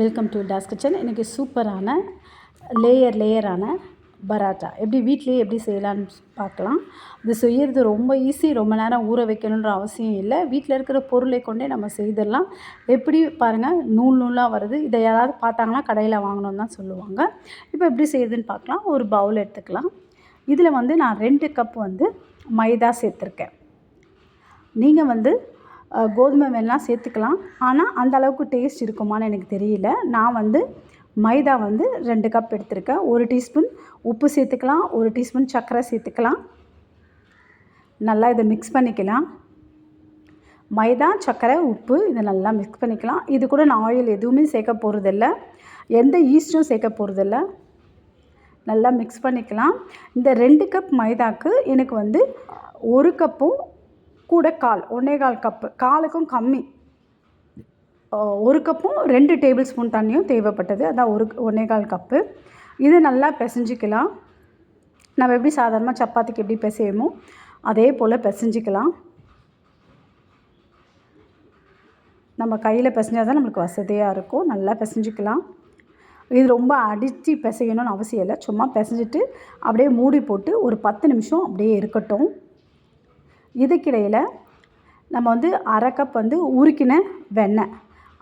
Welcome to toss kitchen இன்றைக்கி சூப்பரான layer லேயரான parotta. எப்படி வீட்டிலேயே எப்படி செய்யலான்னு பார்க்கலாம். இது செய்கிறது ரொம்ப ஈஸி ரொம்ப நேரம் ஊற வைக்கணுன்ற அவசியம் இல்லை. வீட்டில் இருக்கிற பொருளை கொண்டே நம்ம செய்திடலாம். எப்படி பாருங்கள் நூல் நூலாக வருது. இதை யாராவது பார்த்தாங்கன்னா கடையில் வாங்கணும்னு தான் சொல்லுவாங்க. இப்போ எப்படி செய்யுதுன்னு பார்க்கலாம். ஒரு பவுல் எடுத்துக்கலாம். இதில் வந்து நான் ரெண்டு கப் வந்து மைதா சேர்த்துருக்கேன். நீங்கள் வந்து கோதுமை வெல்லாம் சேர்த்துக்கலாம். ஆனால் அந்த அளவுக்கு டேஸ்ட் இருக்குமான்னு எனக்கு தெரியல. நான் வந்து மைதா வந்து ரெண்டு கப் எடுத்திருக்கேன். ஒரு டீஸ்பூன் உப்பு சேர்த்துக்கலாம். ஒரு டீஸ்பூன் சர்க்கரை சேர்த்துக்கலாம். நல்லா இதை மிக்ஸ் பண்ணிக்கலாம். மைதா சர்க்கரை உப்பு இதை நல்லா மிக்ஸ் பண்ணிக்கலாம். இது கூட நான் ஆயில் எதுவுமே சேர்க்க போகிறதில்ல எந்த ஈஸ்ட்டும் சேர்க்க போகிறதில்ல நல்லா மிக்ஸ் பண்ணிக்கலாம். இந்த ரெண்டு கப் மைதாக்கு எனக்கு வந்து ஒரு கப்பும் கூட கால் ஒன்றே கால் கப்பு காலுக்கும் கம்மி. ஒரு கப்பும் ரெண்டு டேபிள் ஸ்பூன் தண்ணியும் தேவைப்பட்டது. அதான் ஒரு ஒன்றே கால் கப்பு இது நல்லா பிசைஞ்சிக்கலாம். நம்ம எப்படி சாதாரணமாக சப்பாத்திக்கு எப்படி பிசையுமோ அதே போல் பிசைஞ்சிக்கலாம். நம்ம கையில் பிசைஞ்சால் தான் நம்மளுக்கு வசதியாக இருக்கும். நல்லா பிசைஞ்சிக்கலாம். இது ரொம்ப அடித்து பிசையணும்னு அவசியம் இல்லை. சும்மா பிசைஞ்சிட்டு அப்படியே மூடி போட்டு ஒரு பத்து நிமிஷம் அப்படியே இருக்கட்டும். இதுக்கிடையில் நம்ம வந்து அரை கப் வந்து உருக்கின வெண்ணெய்.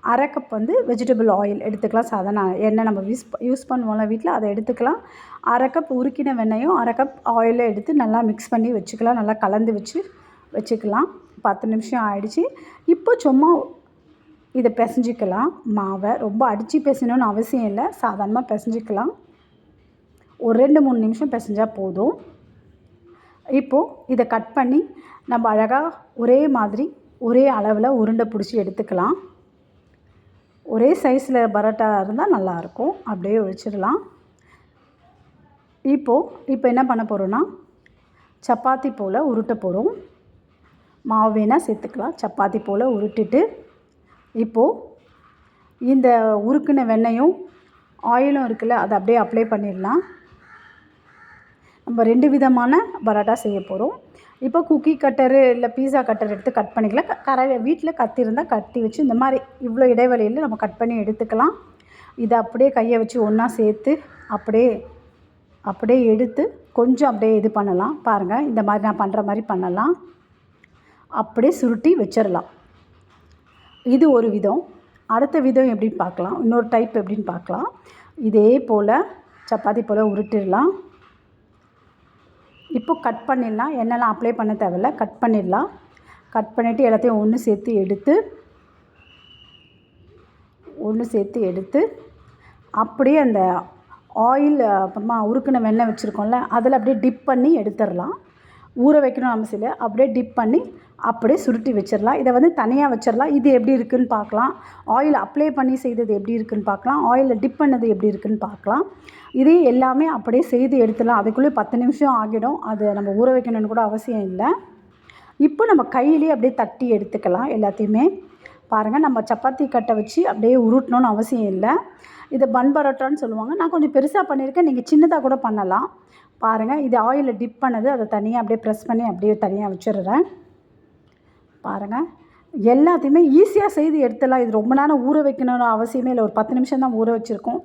அரை கப் வந்து வெஜிடபிள் ஆயில் எடுத்துக்கலாம். சாதாரண எண்ணெய் நம்ம யூஸ் யூஸ் பண்ணுவோம்ல வீட்டில் அதை எடுத்துக்கலாம். அரை கப் உருக்கின வெண்ணையும் அரை கப் ஆயிலும் எடுத்து நல்லா மிக்ஸ் பண்ணி வச்சுக்கலாம். நல்லா கலந்து வச்சு வச்சுக்கலாம். பத்து நிமிஷம் ஆயிடுச்சு. இப்போ சும்மா இதை பிசைஞ்சிக்கலாம். மாவை ரொம்ப அடித்து பிசையணும்னு அவசியம் இல்லை. சாதாரணமாக பிசைஞ்சிக்கலாம். ஒரு ரெண்டு மூணு நிமிஷம் பிசைஞ்சால் போதும். இப்போது இதை கட் பண்ணி நம்ம அழகாக ஒரே மாதிரி ஒரே அளவில் உருண்டை பிடிச்சி எடுத்துக்கலாம். ஒரே சைஸில் பரோட்டா இருந்தால் நல்லாயிருக்கும் அப்படியே வச்சிடலாம். இப்போது இப்போ என்ன பண்ண போகிறோன்னா சப்பாத்தி போல் உருட்ட போகிறோம் மாவு வேணால் சேர்த்துக்கலாம். சப்பாத்தி போல் உருட்டிட்டு இப்போது இந்த உருக்குன வெண்ணெயும் ஆயிலும் இருக்குல்ல அதை அப்படியே அப்ளை பண்ணிடலாம். நம்ம ரெண்டு விதமான பரோட்டா செய்ய போகிறோம் இப்போ குக்கி கட்டரு இல்லை பீஸா கட்டர் எடுத்து கட் பண்ணிக்கலாம். க கரை வீட்டில் கத்தி இருந்தால் வச்சு இந்த மாதிரி இவ்வளோ இடைவெளியில் நம்ம கட் பண்ணி எடுத்துக்கலாம். இதை அப்படியே கையை வச்சு ஒன்றா சேர்த்து அப்படியே அப்படியே எடுத்து கொஞ்சம் அப்படியே இது பண்ணலாம். பாருங்கள் இந்த மாதிரி நான் பண்ணுற மாதிரி பண்ணலாம். அப்படியே சுருட்டி வச்சிடலாம் இது ஒரு விதம். அடுத்த விதம் எப்படின்னு பார்க்கலாம். இன்னொரு டைப் எப்படின்னு பார்க்கலாம். இதே போல் சப்பாத்தி போல் உருட்டிடலாம். இப்போ கட் பண்ணிடலாம். எண்ணெய்லாம் அப்ளை பண்ண தேவையில்ல கட் பண்ணிடலாம். கட் பண்ணிவிட்டு எல்லாத்தையும் ஒன்று சேர்த்து எடுத்து ஒன்று சேர்த்து எடுத்து அப்படியே அந்த ஆயில் அப்புறமா உருக்குன வெண்ணெய் வச்சுருக்கோம்ல அதில் அப்படியே டிப் பண்ணி எடுத்துடலாம். ஊற வைக்கணும் அவசியம் இல்லை. அப்படியே டிப் பண்ணி அப்படியே சுருட்டி வச்சிடலாம். இதை வந்து தனியாக வச்சிடலாம். இது எப்படி இருக்குன்னு பார்க்கலாம். ஆயில் அப்ளை பண்ணி செய்தது எப்படி இருக்குன்னு பார்க்கலாம். ஆயிலில் டிப் பண்ணது எப்படி இருக்குன்னு பார்க்கலாம். இதே எல்லாமே அப்படியே செய்து எடுத்துடலாம். அதுக்குள்ளே பத்து நிமிஷம் ஆகிடும். அது நம்ம ஊற வைக்கணும்னு கூட அவசியம் இல்லை. இப்போ நம்ம கையிலேயே அப்படியே தட்டி எடுத்துக்கலாம் எல்லாத்தையுமே. பாருங்கள் நம்ம சப்பாத்தி கட்டை வச்சு அப்படியே உருட்டணும்னு அவசியம் இல்லை. இதை பன் பரோட்டான்னு சொல்லுவாங்க. நான் கொஞ்சம் பெருசாக பண்ணியிருக்கேன். நீங்கள் சின்னதாக கூட பண்ணலாம். பாருங்கள் இது ஆயிலில் டிப் பண்ணது. அதை தனியாக அப்படியே ப்ரெஸ் பண்ணி அப்படியே தனியாக வச்சிடுறேன். பாருங்கள் எல்லாத்தையுமே ஈஸியாக செய்து எடுத்துடலாம். இது ரொம்ப நேரம் ஊற வைக்கணும்னு அவசியமே இல்லை. ஒரு பத்து நிமிஷம் தான் ஊற வச்சுருக்கோம்.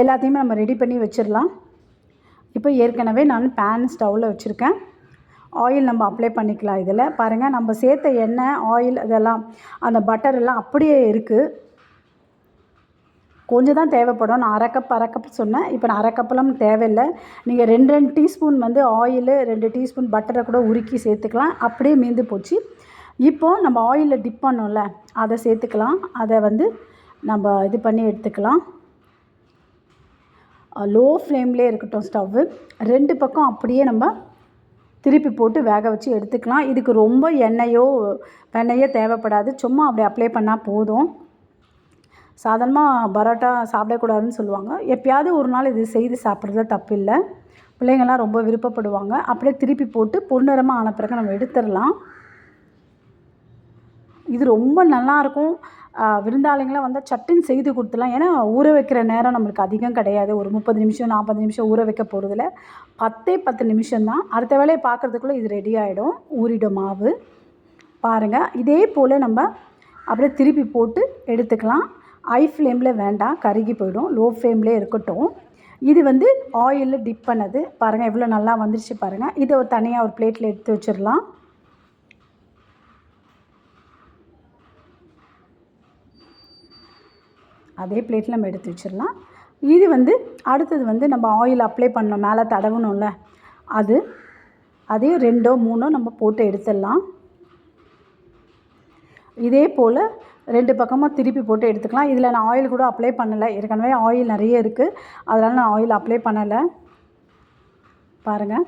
எல்லாத்தையுமே நம்ம ரெடி பண்ணி வச்சிடலாம். இப்போ ஏற்கனவே நான் பேன் ஸ்டவ்வில் வச்சுருக்கேன். ஆயில் நம்ம அப்ளை பண்ணிக்கலாம் இதில். பாருங்கள் நம்ம சேர்த்த எண்ணெய் ஆயில் இதெல்லாம் அந்த பட்டர் எல்லாம் அப்படியே இருக்குது கொஞ்சம் தான் தேவைப்படும். நான் அரை கப் அரை கப் சொன்னேன். இப்போ நான் அரை கப்பெல்லாம் தேவையில்லை. நீங்கள் ரெண்டு ரெண்டு டீஸ்பூன் வந்து ஆயிலு ரெண்டு டீஸ்பூன் பட்டரை கூட உருக்கி சேர்த்துக்கலாம். அப்படியே மீந்து போச்சு. இப்போது நம்ம ஆயிலில் டிப் பண்ணோம்ல அதை சேர்த்துக்கலாம். அதை வந்து நம்ம இது பண்ணி எடுத்துக்கலாம். லோ ஃப்ளேம்லேயே இருக்கட்டும் ஸ்டவ்வு ரெண்டு பக்கம் அப்படியே நம்ம திருப்பி போட்டு வேக வச்சு எடுத்துக்கலாம். இதுக்கு ரொம்ப எண்ணெயோ வெண்ணெயோ தேவைப்படாது. சும்மா அப்படி அப்ளை பண்ணால் போதும். சாதாரணமாக பரோட்டா சாப்பிடக்கூடாதுன்னு சொல்லுவாங்க. எப்பயாவது ஒரு நாள் இது செய்து சாப்பிட்றதுல தப்பு இல்லை பிள்ளைங்கள்லாம் ரொம்ப விருப்பப்படுவாங்க. அப்படியே திருப்பி போட்டு பொன்னிறமாக ஆன பிறகு நம்ம எடுத்துடலாம். இது ரொம்ப நல்லாயிருக்கும். விருந்தாளிங்களாம் வந்தால் சட்டுன்னு செய்து கொடுத்துலாம் ஏன்னா ஊற வைக்கிற நேரம் நம்மளுக்கு அதிகம் கிடையாது. ஒரு முப்பது நிமிஷம் நாற்பது நிமிஷம் ஊற வைக்க போகிறதுல பத்தே பத்து நிமிஷம்தான் அடுத்த வேலையை பார்க்குறதுக்குள்ளே இது ரெடி ஆகிடும் ஊறிடும் மாவு. பாருங்கள் இதே போல் நம்ம அப்படியே திருப்பி போட்டு எடுத்துக்கலாம். ஹை ஃப்ளேமில் வேண்டாம். கருகி போயிடும். லோ ஃப்ளேம்லேயே இருக்கட்டும். இது வந்து ஆயிலில் டிப் பண்ணது. பாருங்கள் எவ்வளோ நல்லா வந்துருச்சு பாருங்கள் இதை ஒரு தனியாக ஒரு பிளேட்டில் எடுத்து வச்சிடலாம். அதே பிளேட்டில் நம்ம எடுத்து வச்சிடலாம். இது வந்து அடுத்தது வந்து நம்ம ஆயில் அப்ளை பண்ணோம் மேலே தடவணும்ல. அது அதே ரெண்டோ மூணோ நம்ம போட்டு எடுத்துடலாம். இதே போல் ரெண்டு பக்கமாக திருப்பி போட்டு எடுத்துக்கலாம். இதில் நான் ஆயில் கூட அப்ளை பண்ணலை. ஏற்கனவே ஆயில் நிறைய இருக்குது அதனால் நான் ஆயில் அப்ளை பண்ணலை. பாருங்கள்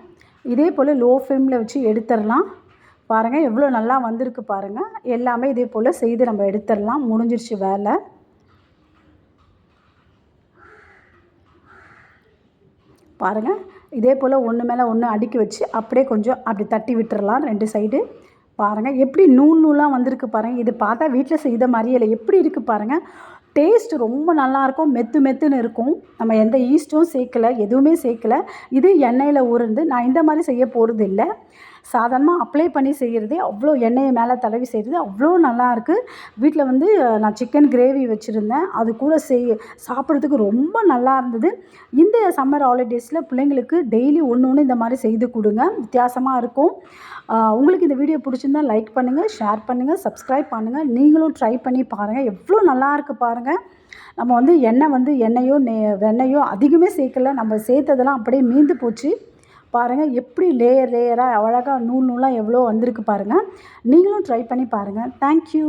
இதே போல் லோ ஃப்ளேமில் வச்சு எடுத்துடலாம். பாருங்கள் எவ்வளோ நல்லா வந்திருக்கு பாருங்கள் எல்லாமே இதே போல் செய்து நம்ம எடுத்துடலாம். முடிஞ்சிருச்சு வேலை. பாருங்கள் இதே போல் ஒன்று மேலே ஒன்று அடுக்கி வச்சு அப்படியே கொஞ்சம் அப்படி தட்டி விட்டுறலாம் ரெண்டு சைடு பாருங்கள் எப்படி நூல் நூலாக வந்திருக்கு பாருங்கள் இது பார்த்தா வீட்டில் செய்த மாதிரியே இல்லை. எப்படி இருக்குது பாருங்கள் டேஸ்ட் ரொம்ப நல்லாயிருக்கும் மெத்து மெத்துன்னு இருக்கும். நம்ம எந்த ஈஸ்ட்டும் சேர்க்கல எதுவுமே சேர்க்கல. இது எண்ணெயில் ஊறுந்து நான் இந்த மாதிரி செய்ய போகிறது இல்லை சாதாரணமாக அப்ளை பண்ணி செய்கிறதே அவ்வளோ எண்ணெயை மேலே தடவி செய்கிறது அவ்வளோ நல்லாயிருக்கு வீட்டில் வந்து நான் சிக்கன் கிரேவி வச்சுருந்தேன். அது கூட செய் சாப்பிட்றதுக்கு ரொம்ப நல்லா இருந்தது. இந்த சம்மர் ஹாலிடேஸில் பிள்ளைங்களுக்கு டெய்லி ஒன்று ஒன்று இந்த மாதிரி செய்து கொடுங்க. வித்தியாசமாக இருக்கும். உங்களுக்கு இந்த வீடியோ பிடிச்சிருந்தா லைக் பண்ணுங்கள் ஷேர் பண்ணுங்கள் சப்ஸ்கிரைப் பண்ணுங்கள் நீங்களும் ட்ரை பண்ணி பாருங்கள் எவ்வளோ நல்லா இருக்குது பாருங்கள் நம்ம வந்து எண்ணெய் வந்து எண்ணெயோ நெ வெண்ணெயோ அதிகமே சேர்க்கல. நம்ம சேர்த்ததெல்லாம் அப்படியே மீந்து போச்சு. பாருங்கள் எப்படி லேயர் லேயராக அழகாக நூல் நூலாக எவ்வளோ வந்திருக்கு பாருங்கள் நீங்களும் ட்ரை பண்ணி பாருங்கள் தேங்க்யூ